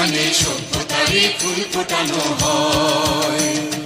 জীবনে সভ্যতারই ফুল ফোটানো হয়।